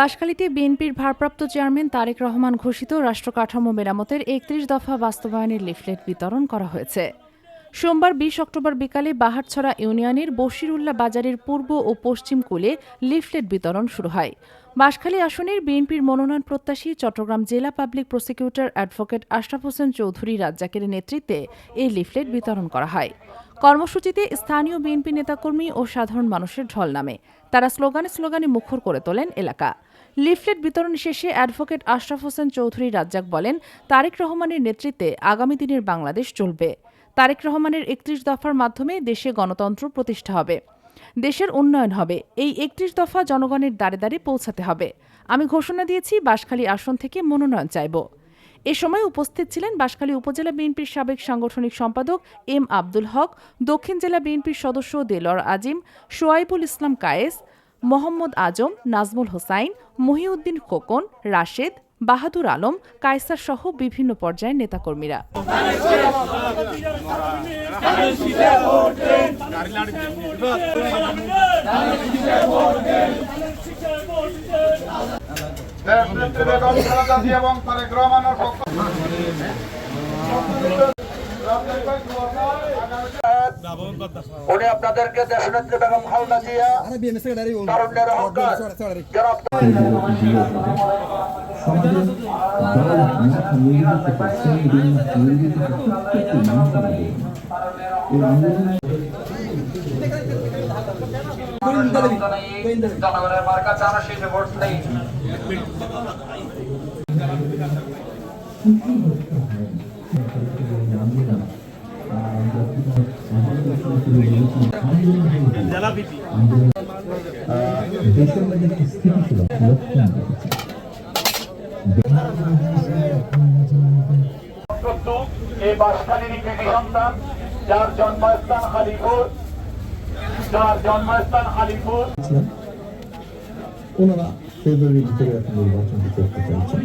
বাঁশখালীতে বিএনপির ভারপ্রাপ্ত চেয়ারম্যান তারেক রহমান ঘোষিত রাষ্ট্র কাঠামো মেরামতের একত্রিশ দফা বাস্তবায়নের লিফলেট বিতরণ করা হয়েছে। সোমবার বিশ অক্টোবর বিকালে বাহারছড়া ইউনিয়নের বশিরুল্লাহ বাজারের পূর্ব ও পশ্চিম কূলে লিফলেট বিতরণ শুরু হয়। বাঁশখালী আসনের বিএনপির মনোনয়ন প্রত্যাশী চট্টগ্রাম জেলা public prosecutor advocate Ashraf Hossain Chowdhury রাজ্জাকের নেতৃত্বে এই লিফলেট বিতরণ করা হয়। কর্মসূচিতে স্থানীয় বিএনপি নেতাকর্মী ও সাধারণ মানুষের ঢল নামে। তারা স্লোগানে স্লোগানে মুখর করে তোলেন এলাকা। লিফলেট বিতরণ শেষে অ্যাডভোকেট আশরাফ হোসেন চৌধুরী রাজ্জাক বলেন, তারেক রহমানের নেতৃত্বে আগামী দিনের বাংলাদেশ চলবে। তারেক রহমানের একত্রিশ দফার মাধ্যমে দেশে গণতন্ত্র প্রতিষ্ঠা হবে। দেশের উন্নয়ন হবে। এই একত্রিশ দফা জনগণের দ্বারে দ্বারে পৌঁছাতে হবে। আমি ঘোষণা দিয়েছি, বাঁশখালী আসন থেকে মনোনয়ন চাইব। এ সময় উপস্থিত ছিলেন বাঁশখালী উপজেলা বিএনপির সাবেক সাংগঠনিক সম্পাদক এম আব্দুল হক, দক্ষিণ জেলা বিএনপির সদস্য দেলর আজিম, সোয়াইবুল ইসলাম কায়েস, মোহাম্মদ আজম, নাজমুল হোসাইন, মহিউদ্দিন খোকন, রাশেদ বাহাদুর আলম কায়সার সহ বিভিন্ন পর্যায়ের নেতাকর্মীরা। উনি আপনাদেরকে দেশনেত্রী বেগম খালেদা জিয়া তারুণ্যের অহংকার জনাব জনগণের মার্কা চারা শেষে ভোট নেই দেশের মধ্যে এই বাসখালীর কৃতি সন্তান যার জন্মস্থান আলিপুর যার জন্মস্থান আলিপুর। ওনারা ফেব্রুয়ারির ভিতরে এখন নির্বাচনটি করতে চাইছেন।